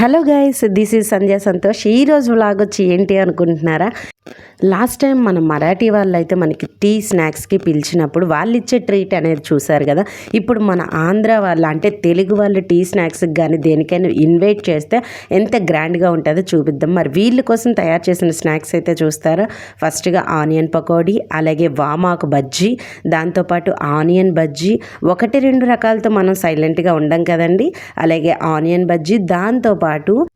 Hello guys this is Sandhya Santosh. ఈరోజు vlog వచ్చి ఏంటి అనుకుంటున్నారా? లాస్ట్ టైం మన మరాఠీ వాళ్ళు అయితే మనకి టీ స్నాక్స్కి పిలిచినప్పుడు వాళ్ళు ఇచ్చే ట్రీట్ అనేది చూసారు కదా? ఇప్పుడు మన ఆంధ్ర వాళ్ళు అంటే తెలుగు వాళ్ళు టీ స్నాక్స్కి కానీ దేనికైనా ఇన్వైట్ చేస్తే ఎంత గ్రాండ్గా ఉంటుందో చూపిద్దాం. మరి వీళ్ళ కోసం తయారు చేసిన స్నాక్స్ అయితే చూస్తారా? ఫస్ట్గా ఆనియన్ పకోడీ అలాగే వామాకు బజ్జీ దాంతోపాటు ఆనియన్ బజ్జీ. ఒకటి రెండు రకాలతో మనం సైలెంట్గా ఉండం కదండి. అలాగే ఆనియన్ బజ్జీ దాంతోపాటు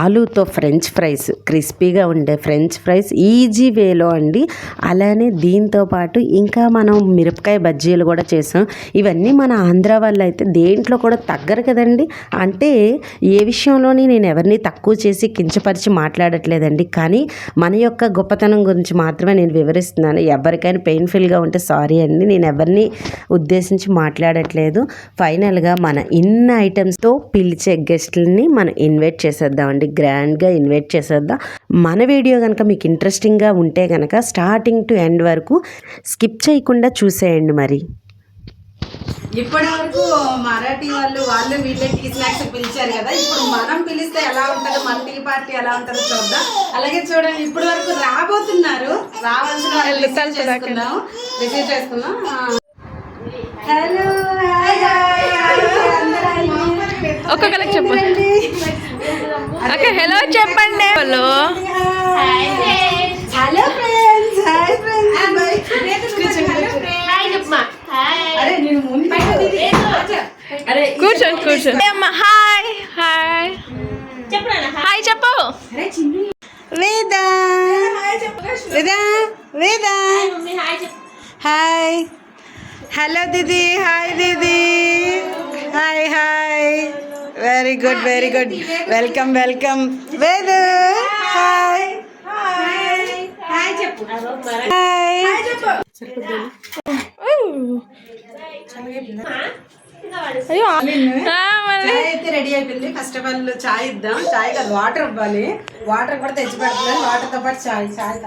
ఆలూతో ఫ్రెంచ్ ఫ్రైస్ క్రిస్పీగా ఉండే ఫ్రెంచ్ ఫ్రైస్ ఈజీ వేలో అండి. అలానే దీంతో పాటు ఇంకా మనం మిరపకాయ బజ్జీలు కూడా చేసాం. ఇవన్నీ మన ఆంధ్ర వాళ్ళు అయితే దేంట్లో కూడా తగ్గరు కదండి. అంటే ఏ విషయంలోని నేను ఎవరిని తక్కువ చేసి కించపరిచి మాట్లాడట్లేదండి. కానీ మన యొక్క గొప్పతనం గురించి మాత్రమే నేను వివరిస్తున్నాను. ఎవరికైనా పెయిన్ఫుల్గా ఉంటే సారీ అండి. నేను ఎవరిని ఉద్దేశించి మాట్లాడట్లేదు. ఫైనల్గా మన ఇన్ని ఐటమ్స్తో పిలిచే గెస్ట్లని మనం ఇన్వైట్ చేసేద్దామండి. గ్రాండ్గా ఇన్వైట్ చేసేద్దాం. మన వీడియో కనుక మీకు ఇంట్రెస్టింగ్గా ఉంటే కనుక స్టార్టింగ్ టు ఎండ్ వరకు స్కిప్ చేయకుండా చూసేయండి మరి. ఇప్పటి వరకు మరాఠీ వాళ్ళు వాళ్ళు వీళ్ళే టీ స్నాక్స్ పిలిచారు కదా. ఇప్పుడు మనం పిలిస్తే ఎలా ఉంటుందో? మన టీ పార్టీ ఎలా ఉంటుందో చూద్దాం. అలాగే చూడండి ఇప్పటి వరకు రాబోతున్నారు. రావాల్సిన వాళ్ళు రిసీవ్ చేసుకున్నాం రిసీవ్ చేసుకున్నాం హలో ఒక్కొక్కరికి చెప్పు. అక్క హలో చెప్పండి hello hello friends hi friends అరే నేను ముందు అరే కూర్చోండి కూర్చోండి అమ్మ హాయ్ హాయ్ హాయ్ చెప్పు Veda Veda Veda hi hello didi hi didi hi hi very good very good welcome welcome Vedu hi hi. చాయ్ అయితే రెడీ అయిపోయింది. ఫస్ట్ ఆఫ్ ఆల్ చాయ్ ఇద్దాం. చాయ్ కాదు వాటర్ ఇవ్వాలి. వాటర్ కూడా తెచ్చి పెడుతున్నాను. వాటర్తో పాటు చాయ్ చాయ్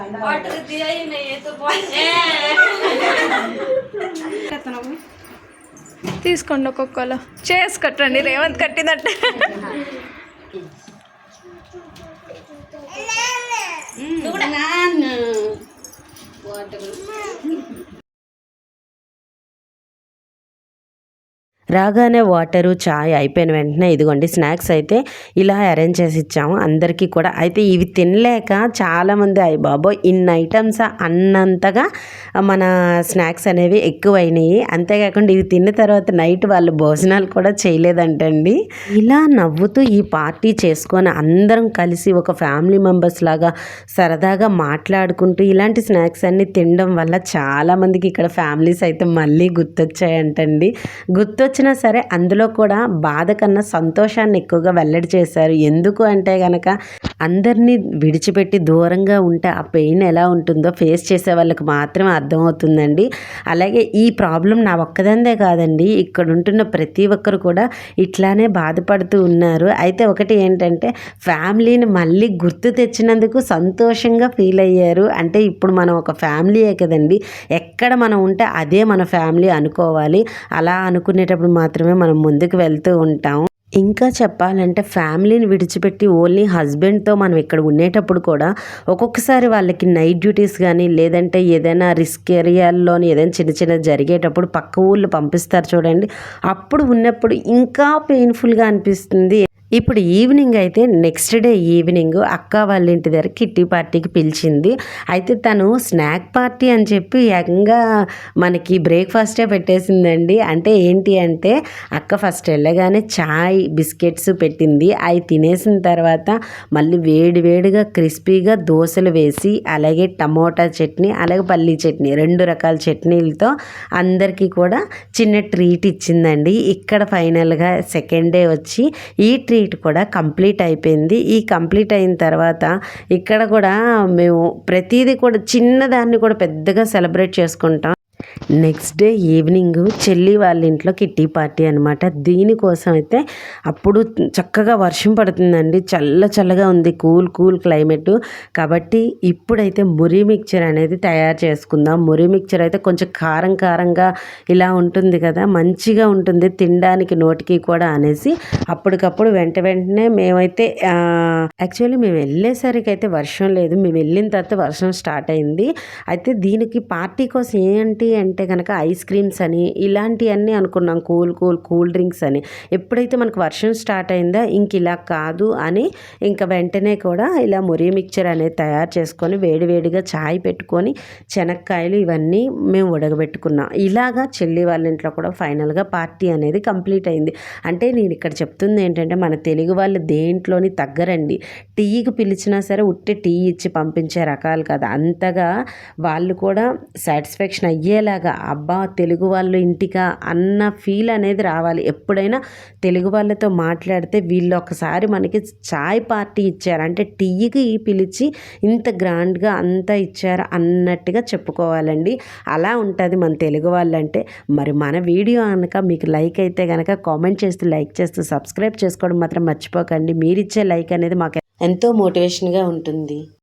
తీసుకోండి ఒక్కొక్కరు చేసి కట్టండి రేవంత్ కట్టినట్టు రాగానే వాటరు చాయ్ అయిపోయిన వెంటనే ఇదిగోండి స్నాక్స్ అయితే ఇలా అరేంజ్ చేసి ఇచ్చాము అందరికీ కూడా. అయితే ఇవి తినలేక చాలామంది అయ్యి బాబోయ్ ఇన్ని ఐటమ్స్ అన్నంతగా మన స్నాక్స్ అనేవి ఎక్కువైనాయి. అంతేకాకుండా ఇవి తిన్న తర్వాత నైట్ వాళ్ళు భోజనాలు కూడా చేయలేదంటండి. ఇలా నవ్వుతూ ఈ పార్టీ చేసుకొని అందరం కలిసి ఒక ఫ్యామిలీ మెంబర్స్ లాగా సరదాగా మాట్లాడుకుంటూ ఇలాంటి స్నాక్స్ అన్నీ తినడం వల్ల చాలామందికి ఇక్కడ ఫ్యామిలీస్ అయితే మళ్ళీ గుర్తొచ్చాయంటండి. వచ్చినా సరే అందులో కూడా బాధ కన్నా సంతోషాన్ని ఎక్కువగా వెల్లడి చేశారు. ఎందుకు అంటే కనుక అందరినీ విడిచిపెట్టి దూరంగా ఉంటే ఆ పెయిన్ ఎలా ఉంటుందో ఫేస్ చేసే వాళ్ళకి మాత్రమే అర్థమవుతుందండి. అలాగే ఈ ప్రాబ్లం నా ఒక్కదందే కాదండి. ఇక్కడ ఉంటున్న ప్రతి ఒక్కరు కూడా ఇట్లానే బాధపడుతూ ఉన్నారు. అయితే ఒకటి ఏంటంటే ఫ్యామిలీని మళ్ళీ గుర్తు తెచ్చినందుకు సంతోషంగా ఫీల్ అయ్యారు. అంటే ఇప్పుడు మనం ఒక ఫ్యామిలీయే కదండి. ఎక్కడ మనం ఉంటే అదే మన ఫ్యామిలీ అనుకోవాలి. అలా అనుకునేటప్పుడు మాత్రమే మనం ముందుకు వెళ్తూ ఉంటాం. ఇంకా చెప్పాలంటే ఫ్యామిలీని విడిచిపెట్టి ఓన్లీ హస్బెండ్తో మనం ఇక్కడ ఉండేటప్పుడు కూడా ఒక్కొక్కసారి వాళ్ళకి నైట్ డ్యూటీస్ కానీ లేదంటే ఏదైనా రిస్క్ ఏరియాల్లోని ఏదైనా చిన్న చిన్న జరిగేటప్పుడు పక్క ఊళ్ళు పంపిస్తారు చూడండి. అప్పుడు ఉన్నప్పుడు ఇంకా పెయిన్ఫుల్గా అనిపిస్తుంది. ఇప్పుడు ఈవినింగ్ అయితే నెక్స్ట్ డే ఈవినింగ్ అక్క వాళ్ళ ఇంటి దగ్గర కిట్టి పార్టీకి పిలిచింది. అయితే తను స్నాక్ పార్టీ అని చెప్పి ఏకంగా మనకి బ్రేక్ఫాస్టే పెట్టేసిందండి. అంటే ఏంటి అంటే అక్క ఫస్ట్ వెళ్ళగానే చాయ్ బిస్కెట్స్ పెట్టింది. అవి తినేసిన తర్వాత మళ్ళీ వేడి వేడిగా క్రిస్పీగా దోశలు వేసి అలాగే టమోటా చట్నీ అలాగే పల్లీ చట్నీ రెండు రకాల చట్నీలతో అందరికీ కూడా చిన్న ట్రీట్ ఇచ్చిందండి. ఇక్కడ ఫైనల్గా సెకండ్ డే వచ్చి ఈ ట్రీట్ కూడా కంప్లీట్ అయిపోయింది. ఈ కంప్లీట్ అయిన తర్వాత ఇక్కడ కూడా మేము ప్రతిదీ కూడా చిన్నదాన్ని కూడా పెద్దగా సెలబ్రేట్ చేసుకుంటాం. నెక్స్ట్ డే ఈవినింగ్ చెల్లి వాళ్ళ ఇంట్లో కిట్టి పార్టీ అనమాట దీనికోసం అయితే అప్పుడు చక్కగా వర్షం పడుతుందండి. చల్ల చల్లగా ఉంది. Cool cool climate. కాబట్టి ఇప్పుడైతే మురి మిక్చర్ అనేది తయారు చేసుకుందాం. మురి మిక్చర్ అయితే కొంచెం కారం కారంగా ఇలా ఉంటుంది కదా మంచిగా ఉంటుంది. తినడానికి నోటికి కూడా అనేసి అప్పటికప్పుడు వెంట వెంటనే మేమైతే యాక్చువల్లీ మేము వెళ్ళేసరికి అయితే వర్షం లేదు. మేము వెళ్ళిన తర్వాత వర్షం స్టార్ట్ అయింది. అయితే దీనికి పార్టీ కోసం ఏంటి అంటే కనుక ఐస్ క్రీమ్స్ అని ఇలాంటివన్నీ అనుకున్నాం. కూల్ కూల్ కూల్ డ్రింక్స్ అని. ఎప్పుడైతే మనకు వర్షం స్టార్ట్ అయిందో ఇంక ఇలా కాదు అని ఇంకా వెంటనే కూడా ఇలా మురి మిక్చర్ అనేది తయారు చేసుకొని వేడివేడిగా చాయ్ పెట్టుకొని శనక్కాయలు ఇవన్నీ మేము ఉడకబెట్టుకున్నాం. ఇలాగా చెల్లి వాళ్ళ ఇంట్లో కూడా ఫైనల్గా పార్టీ అనేది కంప్లీట్ అయింది. అంటే నేను ఇక్కడ చెప్తుంది ఏంటంటే మన తెలుగు వాళ్ళు దేంట్లోని తగ్గరండి. టీకి పిలిచినా సరే ఉట్టి టీ ఇచ్చి పంపించే రకాలు కదా. అంతగా వాళ్ళు కూడా సాటిస్ఫాక్షన్ అయ్యే అయ్యేలాగా అబ్బా తెలుగు వాళ్ళు ఇంటికా అన్న ఫీల్ అనేది రావాలి. ఎప్పుడైనా తెలుగు వాళ్ళతో మాట్లాడితే వీళ్ళు ఒకసారి మనకి చాయ్ పార్టీ ఇచ్చారు. అంటే టీకి పిలిచి ఇంత గ్రాండ్గా అంతా ఇచ్చారు అన్నట్టుగా చెప్పుకోవాలండి. అలా ఉంటుంది మన తెలుగు వాళ్ళంటే. మరి మన వీడియో కనుక మీకు లైక్ అయితే కనుక కామెంట్ చేస్తూ లైక్ చేస్తూ సబ్స్క్రైబ్ చేసుకోవడం మాత్రం మర్చిపోకండి. మీరిచ్చే లైక్ అనేది మాకు ఎంతో మోటివేషన్గా ఉంటుంది.